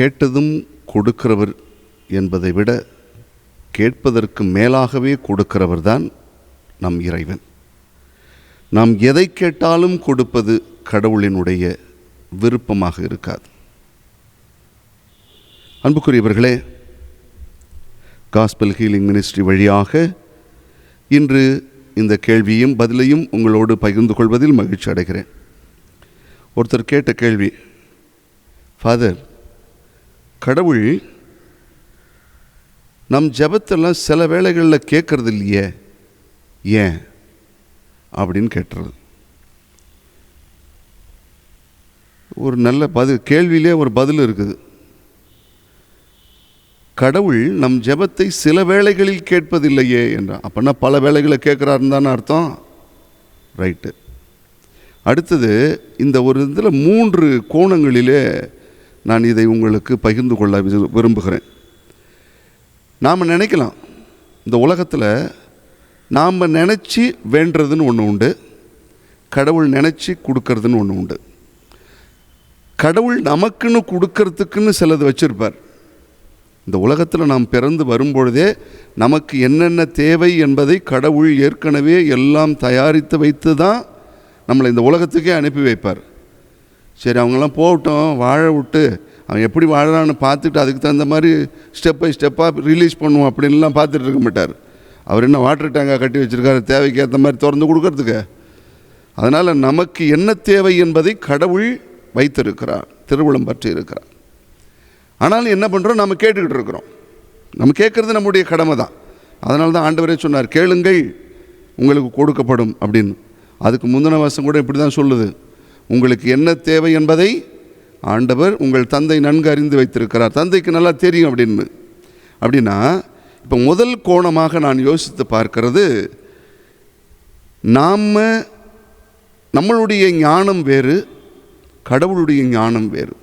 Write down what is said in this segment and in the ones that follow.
கேட்டதும் கொடுக்கிறவர் என்பதை விட கேட்பதற்கு மேலாகவே கொடுக்கிறவர் தான் நம் இறைவன். நாம் எதை கேட்டாலும் கொடுப்பது கடவுளினுடைய விருப்பமாக இருக்காது. அன்புக்குரியவர்களே காஸ்பல் ஹீலிங் மினிஸ்ட்ரி வழியாக இன்று இந்த கேள்வியும் பதிலையும் உங்களோடு பகிர்ந்து கொள்வதில் மகிழ்ச்சி அடைகிறேன். ஒருத்தர் கேட்ட கேள்வி ஃபாதர் கடவுள் நம் ஜெபத்தெல்லாம் சில வேளைகளில் கேட்கறது இல்லையே? ஏன்? அப்படின்னு கேட்டுறது. ஒரு நல்ல பதில் கேள்வியிலே ஒரு பதில் இருக்குது. கடவுள் நம் ஜெபத்தை சில வேளைகளில் கேட்பதில்லையே என்றான் அப்படின்னா பல வேளைகளை கேட்குறாருன்னு தானே அர்த்தம்? ரைட்டு அடுத்தது இந்த ஒரு இதில் மூன்று கோணங்களிலே நான் இதை உங்களுக்கு பகிர்ந்து கொள்ள விரு- விரும்புகிறேன். நாம் நினைக்கலாம். இந்த உலகத்தில் நாம் நினச்சி வேண்டுறதுன்னு ஒன்று உண்டு. கடவுள் நினச்சி கொடுக்கறதுன்னு ஒன்று உண்டு. கடவுள் நமக்குன்னு கொடுக்கறதுக்குன்னு சிலது வச்சுருப்பார். இந்த உலகத்தில் நாம் பிறந்து வரும்பொழுதே நமக்கு என்னென்ன தேவை என்பதை கடவுள் ஏற்கனவே எல்லாம் தயாரித்து வைத்து தான் நம்மளை இந்த உலகத்துக்கே அனுப்பி வைப்பார். சரி அவங்கெல்லாம் போகட்டும் வாழ விட்டு அவன் எப்படி வாழறான்னு பார்த்துட்டு அதுக்கு தகுந்த மாதிரி ஸ்டெப் பை ஸ்டெப்பாக ரிலீஸ் பண்ணுவோம் அப்படின்லாம் பார்த்துட்டு இருக்க மாட்டார். அவர் என்ன வாட்டர் டேங்கா கட்டி வச்சுருக்காரு தேவைக்கு ஏற்ற மாதிரி திறந்து கொடுக்கறதுக்கு. அதனால் நமக்கு என்ன தேவை என்பதை கடவுள் வைத்திருக்கிறார் திருவிழம் பற்றி இருக்கிறார். ஆனால் என்ன பண்ணுறோம் நம்ம கேட்டுக்கிட்டு இருக்கிறோம். நம்ம கேட்குறது நம்முடைய கடமை தான். அதனால தான் ஆண்டவரே சொன்னார் கேளுங்கள் உங்களுக்கு கொடுக்கப்படும் அப்படின்னு. அதுக்கு முந்தின வருஷம் கூட இப்படி தான் சொல்லுது. உங்களுக்கு என்ன தேவை என்பதை ஆண்டவர் உங்கள் தந்தை நன்கு அறிந்து வைத்திருக்கிறார். தந்தைக்கு நல்லா தெரியும் அப்படின்னு. அப்படின்னா இப்போ முதல் கோணமாக நான் யோசித்து பார்க்கிறது நாம் நம்மளுடைய ஞானம் வேறு கடவுளுடைய ஞானம் வேறு.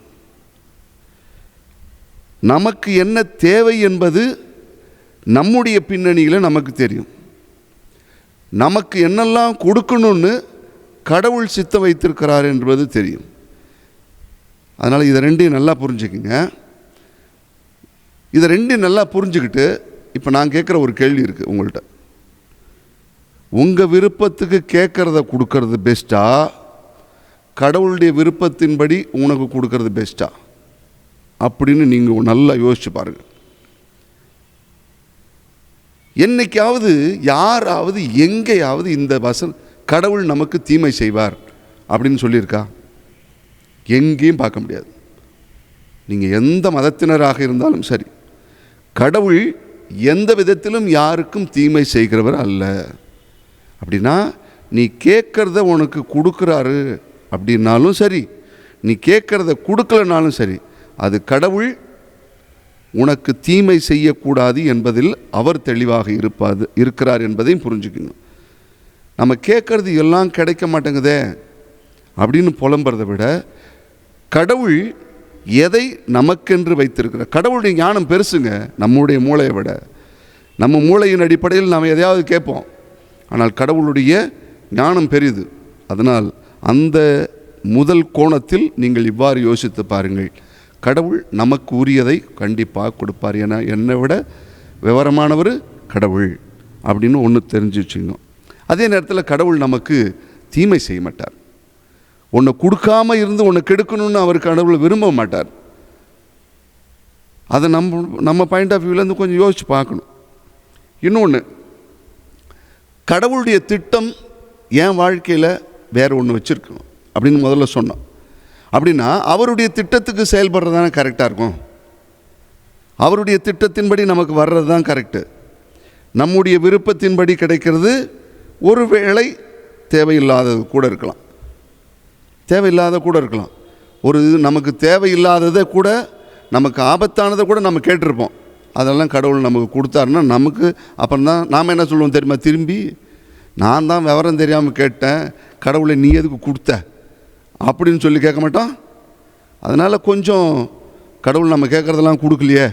நமக்கு என்ன தேவை என்பது நம்முடைய பின்னணியில் நமக்கு தெரியும். நமக்கு என்னெல்லாம் கொடுக்கணும்னு கடவுள் சித்தம் வைத்திருக்கிறார் என்பது தெரியும். அதனால் இதை ரெண்டையும் நல்லா புரிஞ்சுக்குங்க. இதை ரெண்டையும் நல்லா புரிஞ்சுக்கிட்டு இப்போ நான் கேட்குற ஒரு கேள்வி இருக்குது உங்கள்கிட்ட உங்கள் விருப்பத்துக்கு கேட்குறத கொடுக்கறது பெஸ்ட்டா கடவுளுடைய விருப்பத்தின்படி உனக்கு கொடுக்கறது பெஸ்ட்டா அப்படின்னு நீங்கள் நல்லா யோசிச்சு பாருங்கள் என்னைக்காவது யாராவது எங்கேயாவது இந்த வசன் கடவுள் நமக்கு தீமை செய்வார் அப்படின்னு சொல்லியிருக்கா? எங்கேயும் பார்க்க முடியாது. நீங்கள் எந்த மதத்தினராக இருந்தாலும் சரி கடவுள் எந்த விதத்திலும் யாருக்கும் தீமை செய்கிறவர் அல்ல. அப்படின்னா நீ கேட்குறத உனக்கு கொடுக்குறாரு அப்படின்னாலும் சரி நீ கேட்குறத கொடுக்கலனாலும் சரி அது கடவுள் உனக்கு தீமை செய்யக்கூடாது என்பதில் அவர் தெளிவாக இருப்பாது இருக்கிறார் என்பதையும் புரிஞ்சுக்கணும். நம்ம கேட்குறது எல்லாம் கிடைக்க மாட்டேங்குதே அப்படின்னு புலம்புறதை விட கடவுள் எதை நமக்கென்று வைத்திருக்கிறார். கடவுளுடைய ஞானம் பெருசுங்க நம்முடைய மூளையை விட. நம்ம மூளையின் அடிப்படையில் நாம் எதையாவது கேட்போம். ஆனால் கடவுளுடைய ஞானம் பெரியது அதனால் அந்த முதல் கோணத்தில் நீங்கள் இவ்வாறு யோசித்து பாருங்கள். கடவுள் நமக்கு உரியதை கண்டிப்பாக கொடுப்பார். என என்னை விட விவரமானவர் கடவுள் அப்படின்னு ஒன்று தெரிஞ்சு வச்சுக்கணும் அதே நேரத்தில் கடவுள் நமக்கு தீமை செய்ய மாட்டார். உன்னை கொடுக்காம இருந்து உன்னை கெடுக்கணும்னு அவர் கடவுளை விரும்ப மாட்டார். அதை நம்ம நம்ம பாயிண்ட் ஆஃப் வியூலேருந்து கொஞ்சம் யோசித்து பார்க்கணும். இன்னொன்று கடவுளுடைய திட்டம் என் வாழ்க்கையில் வேறு ஒன்று வச்சுருக்கணும் அப்படின்னு முதல்ல சொன்னோம். அப்படின்னா அவருடைய திட்டத்துக்கு செயல்படுறது தானே கரெக்டாக இருக்கும்? அவருடைய திட்டத்தின்படி நமக்கு வர்றது தான் கரெக்டு நம்முடைய விருப்பத்தின்படி கிடைக்கிறது ஒரு வேளை தேவையில்லாதது கூட இருக்கலாம். தேவையில்லாத கூட இருக்கலாம். ஒரு இது நமக்கு தேவையில்லாததை கூட நமக்கு ஆபத்தானதை கூட நம்ம கேட்டிருப்போம். அதெல்லாம் கடவுள் நமக்கு கொடுத்தாருன்னா நமக்கு அப்புறம் தான் நாம் என்ன சொல்லுவோம் தெரியுமா? திரும்பி நான் தான் விவரம் தெரியாமல் கேட்டேன் கடவுளை நீ எதுக்கு கொடுத்த? அப்படின்னு சொல்லி கேட்க மாட்டோம். அதனால் கொஞ்சம் கடவுள் நம்ம கேட்குறதெல்லாம் கொடுக்கலையே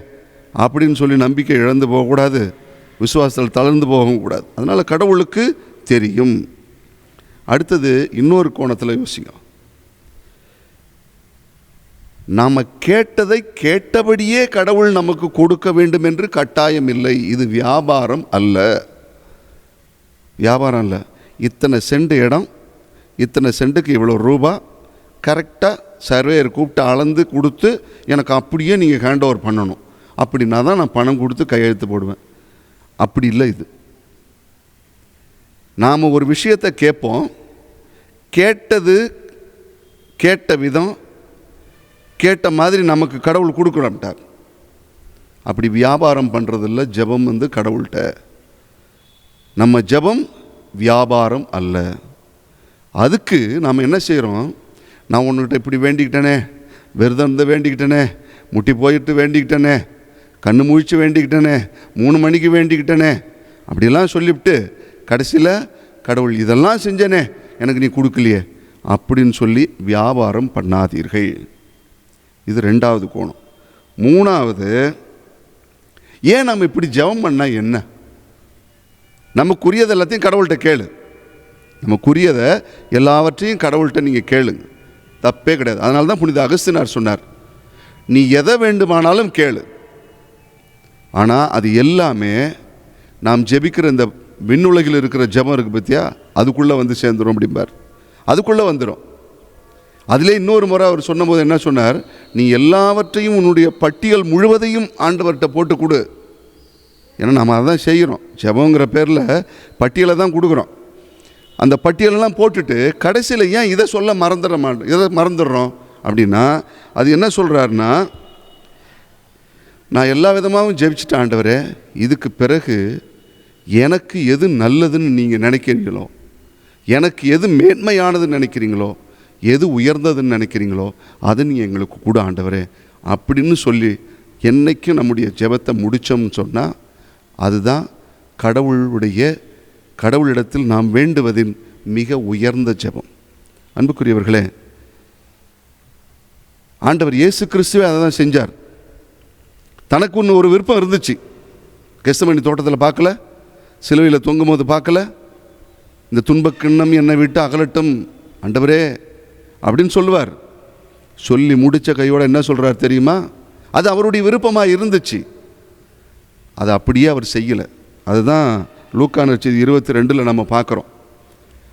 அப்படின்னு சொல்லி நம்பிக்கை இழந்து போகக்கூடாது. விசுவாசத்தில் தளர்ந்து போகவும் கூடாது. அதனால் கடவுளுக்கு தெரியும். அடுத்தது இன்னொரு கோணத்தில் யோசிங்க நாம் கேட்டதை கேட்டபடியே கடவுள் நமக்கு கொடுக்க வேண்டும் என்று கட்டாயம் இல்லை. இது வியாபாரம் அல்ல. வியாபாரம் இல்லை இத்தனை செண்டு இடம் இத்தனை சென்ட்டுக்கு இவ்வளோ ரூபா கரெக்டாக சர்வேயர் கூப்பிட்டு அளந்து கொடுத்து எனக்கு அப்படியே நீங்கள் ஹேண்ட் ஓவர் பண்ணணும். அப்படின்னா தான் நான் பணம் கொடுத்து கையெழுத்து போடுவேன். அப்படி இல்லை இது. நாம் ஒரு விஷயத்தை கேட்போம். கேட்டது கேட்ட விதம் கேட்ட மாதிரி நமக்கு கடவுள் கொடுக்கணும்ட்டார். அப்படி வியாபாரம் பண்ணுறதில்ல ஜெபம் வந்து கடவுள்கிட்ட. நம்ம ஜெபம் வியாபாரம் அல்ல. அதுக்கு நாம் என்ன செய்கிறோம் நான் உன்கிட்ட இப்படி வேண்டிக்கிட்டேனே விரதம் இருந்து வேண்டிக்கிட்டேனே முட்டி போயிட்டு வேண்டிக்கிட்டேனே கண்ணு முழிச்சு வேண்டிக்கிட்டேனே மூணு மணிக்கு வேண்டிக்கிட்டேனே அப்படிலாம் சொல்லிவிட்டு கடைசியில் கடவுள் இதெல்லாம் செஞ்சேனே எனக்கு நீ கொடுக்கலையே அப்படின்னு சொல்லி வியாபாரம் பண்ணாதீர்கள். இது ரெண்டாவது கோணம். மூணாவது ஏன் நம்ம இப்படி ஜெபம் பண்ணால் என்ன? நமக்குரியது எல்லாத்தையும் கடவுள்கிட்ட கேளு. நமக்குரியதை எல்லாவற்றையும் கடவுள்கிட்ட நீங்கள் கேளுங்க. தப்பே கிடையாது. அதனால தான் புனித அகஸ்தினார் சொன்னார். நீ எதை வேண்டுமானாலும் கேளு. ஆனால் அது எல்லாமே நாம் ஜெபிக்கிற இந்த விண்ணுலகில் இருக்கிற ஜெபம் இருக்குது பற்றியா அதுக்குள்ளே வந்து சேர்ந்துடும் அப்படிம்பார். அதுக்குள்ளே வந்துடும் அதிலே இன்னொரு முறை அவர் சொன்னபோது என்ன சொன்னார்? நீ எல்லாவற்றையும் உன்னுடைய பட்டியல் முழுவதையும் ஆண்டவர்கிட்ட போட்டு கொடு. ஏன்னா நம்ம அதை தான் செய்கிறோம். ஜபங்கிற பேரில் பட்டியலை தான் கொடுக்குறோம். அந்த பட்டியலெல்லாம் போட்டுட்டு கடைசியில் ஏன் இதை சொல்ல மறந்துட மாட்டோம் இதை மறந்துடுறோம்? அப்படின்னா அது என்ன சொல்கிறாருன்னா நான் எல்லா விதமாகவும் ஜெபிச்சுட்டேன் ஆண்டவரே இதுக்கு பிறகு எனக்கு எது நல்லதுன்னு நீங்கள் நினைக்கிறீங்களோ? எனக்கு எது மேன்மையானதுன்னு நினைக்கிறீங்களோ? எது உயர்ந்ததுன்னு நினைக்கிறீங்களோ? அதை நீங்கள் எங்களுக்கு கூட ஆண்டவரே. அப்படின்னு சொல்லி என்றைக்கும் நம்முடைய ஜெபத்தை முடித்தோம்னு சொன்னால் அதுதான் கடவுளுடைய கடவுளிடத்தில் நாம் வேண்டுவதின் மிக உயர்ந்த ஜெபம். அன்புக்குரியவர்களே ஆண்டவர் இயேசு கிறிஸ்துவே அதை தான் செஞ்சார். தனக்கு ஒன்று ஒரு விருப்பம் இருந்துச்சு. கெஸ்தமணி தோட்டத்தில் பார்க்கல. சிலுவையில் தொங்கும் போது பார்க்கல? இந்த துன்பக் கிண்ணம் என்னை விட்டு அகலட்டும் ஆண்டவரே அப்படின்னு சொல்லுவார். சொல்லி முடித்த கையோடு என்ன சொல்கிறார் தெரியுமா? அது அவருடைய விருப்பமாக இருந்துச்சு. அதை அப்படியே அவர் செய்யலை. அதுதான் லூக்கான செய்தி இருபத்தி ரெண்டில் நம்ம பார்க்குறோம்.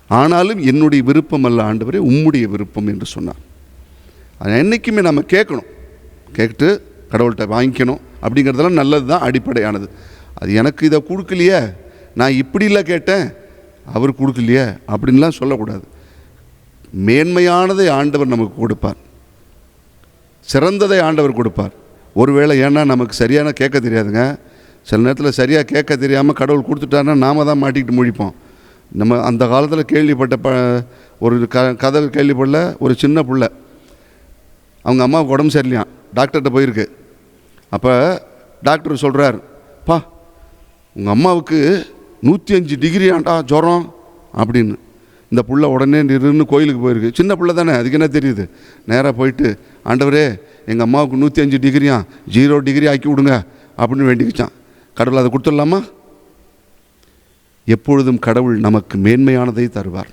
ஆனாலும் என்னுடைய விருப்பம் அல்ல ஆண்டவரே உம்முடைய விருப்பம் என்று சொன்னார். அதை என்றைக்குமே நம்ம கேட்கணும். கேட்டு கடவுள்கிட்ட வாங்கிக்கணும் அப்படிங்கிறதெல்லாம் நல்லது தான் அடிப்படையானது. அது எனக்கு இதை கொடுக்கலையே. நான் இப்படிலாம் கேட்டேன் அவர் கொடுக்கலையே அப்படின்லாம் சொல்லக்கூடாது. மேன்மையானதை ஆண்டவர் நமக்கு கொடுப்பார். சிறந்ததை ஆண்டவர் கொடுப்பார். ஒருவேளை ஏன்னா நமக்கு சரியான கேட்க தெரியாதுங்க. சில நேரத்தில் சரியாக கேட்க தெரியாமல் கடவுள் கொடுத்துட்டாருன்னா நாம தான் மாட்டிக்கிட்டு முழிப்போம். நம்ம அந்த காலத்தில் கேள்விப்பட்ட ப ஒரு க கதை கேள்விப்படல ஒரு சின்ன புள்ள. அவங்க அம்மாவுக்கு உடம்பு சரியில்லையாம். டாக்டர்கிட்ட போயிருக்கு. அப்போ டாக்டர் சொல்கிறார் பா உங்கள் அம்மாவுக்கு நூற்றி அஞ்சு டிகிரி ஆண்டா ஜுரம் அப்படின்னு. இந்த புள்ள உடனே நிறுன்னு கோயிலுக்கு போயிருக்கு. சின்ன புள்ள தானே அதுக்கு என்ன தெரியுது? நேராக போயிட்டு ஆண்டவரே எங்கள் அம்மாவுக்கு நூற்றி அஞ்சு டிகிரியா ஜீரோ டிகிரி ஆக்கி விடுங்க அப்படின்னு வேண்டிக்கிச்சான். கடவுள் அதை கொடுத்துடலாமா? எப்பொழுதும் கடவுள் நமக்கு மேன்மையானதை தருவார்.